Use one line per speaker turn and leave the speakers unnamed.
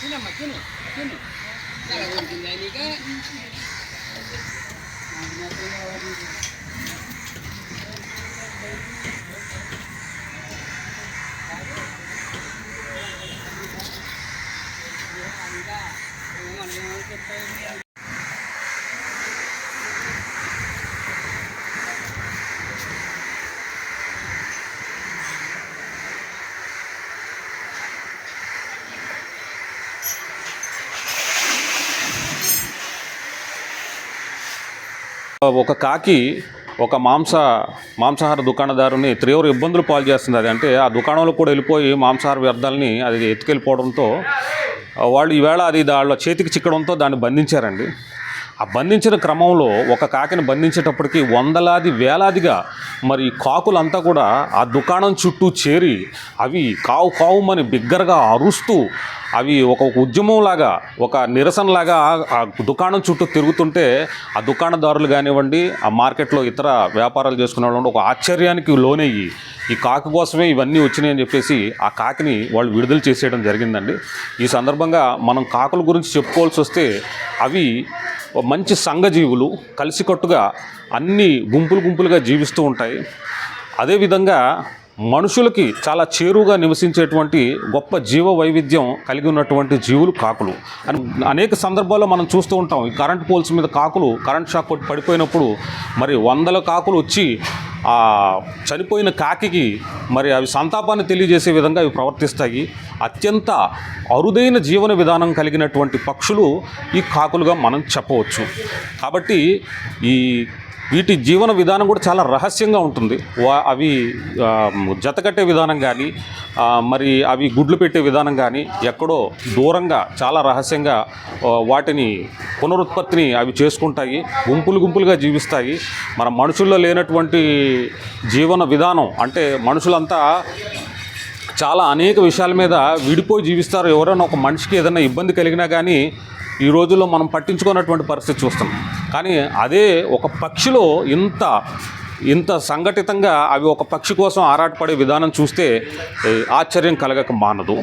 Sinama, sino? Sino? Dalawa din na ni ka. Ang ginagawa ఒక కాకి ఒక మాంస మాంసాహార దుకాణదారుని తీవ్ర ఇబ్బందులు పాలు చేస్తుంది. అది అంటే ఆ దుకాణంలో కూడా వెళ్ళిపోయి మాంసాహార వ్యర్థాలని అది ఎత్తుకెళ్ళిపోవడంతో వాళ్ళు ఈవేళ అది వాళ్ళ చేతికి చిక్కడంతో దాన్ని బంధించారండి. ఆ బంధించిన క్రమంలో ఒక కాకిని బంధించేటప్పటికి వందలాది వేలాదిగా మరి కాకులంతా కూడా ఆ దుకాణం చుట్టూ చేరి అవి కావు కావుమని బిగ్గరగా అరుస్తూ అవి ఒక ఉద్యమంలాగా ఒక నిరసనలాగా ఆ- ఆ దుకాణం చుట్టూ తిరుగుతుంటే ఆ దుకాణదారులు కానివ్వండి ఆ మార్కెట్లో ఇతర వ్యాపారాలు చేసుకునే వాళ్ళు ఒక ఆశ్చర్యానికి లోనయ్యి ఈ కాకి కోసమే ఇవన్నీ వచ్చినాయి అని చెప్పేసి ఆ కాకిని వాళ్ళు విడుదల చేసేయడం జరిగిందండి. ఈ సందర్భంగా మనం కాకుల గురించి చెప్పుకోవాల్సి వస్తే అవి మంచి సంఘజీవులు కలిసికట్టుగా అన్ని గుంపులు గుంపులుగా జీవిస్తూ ఉంటాయి. అదేవిధంగా మనుషులకి చాలా చేరువుగా నివసించేటువంటి గొప్ప జీవ వైవిధ్యం కలిగి ఉన్నటువంటి జీవులు కాకులు. అని అనేక సందర్భాల్లో మనం చూస్తూ ఉంటాం ఈ కరెంట్ పోల్స్ మీద కాకులు కరెంట్ షాక్ కొట్టి పడిపోయినప్పుడు మరి వందల కాకులు వచ్చి ఆ చనిపోయిన కాకికి మరి అవి సంతాపాన్ని తెలియజేసే విధంగా అవి ప్రవర్తిస్తాయి. అత్యంత అరుదైన జీవన విధానం కలిగినటువంటి పక్షులు ఈ కాకులుగా మనం చెప్పవచ్చు. కాబట్టి ఈ వీటి జీవన విధానం కూడా చాలా రహస్యంగా ఉంటుంది. వా- అవి జతకట్టే విధానం కానీ మరి అవి గుడ్లు పెట్టే విధానం కానీ ఎక్కడో దూరంగా చాలా రహస్యంగా వాటిని పునరుత్పత్తిని అవి చేసుకుంటాయి. గుంపులు గుంపులుగా జీవిస్తాయి. మన మనుషుల్లో లేనటువంటి జీవన విధానం అంటే మనుషులంతా చాలా అనేక విషయాల మీద విడిపోయి జీవిస్తారు. ఎవరైనా ఒక మనిషికి ఏదైనా ఇబ్బంది కలిగినా కానీ ఈ రోజుల్లో మనం పట్టించుకున్నటువంటి పరిస్థితి చూస్తాం కానీ అదే ఒక పక్షిలో ఇంత ఇంత సంఘటితంగా అవి ఒక పక్షి కోసం ఆరాటపడే విధానం చూస్తే ఆశ్చర్యం కలగక మానదు.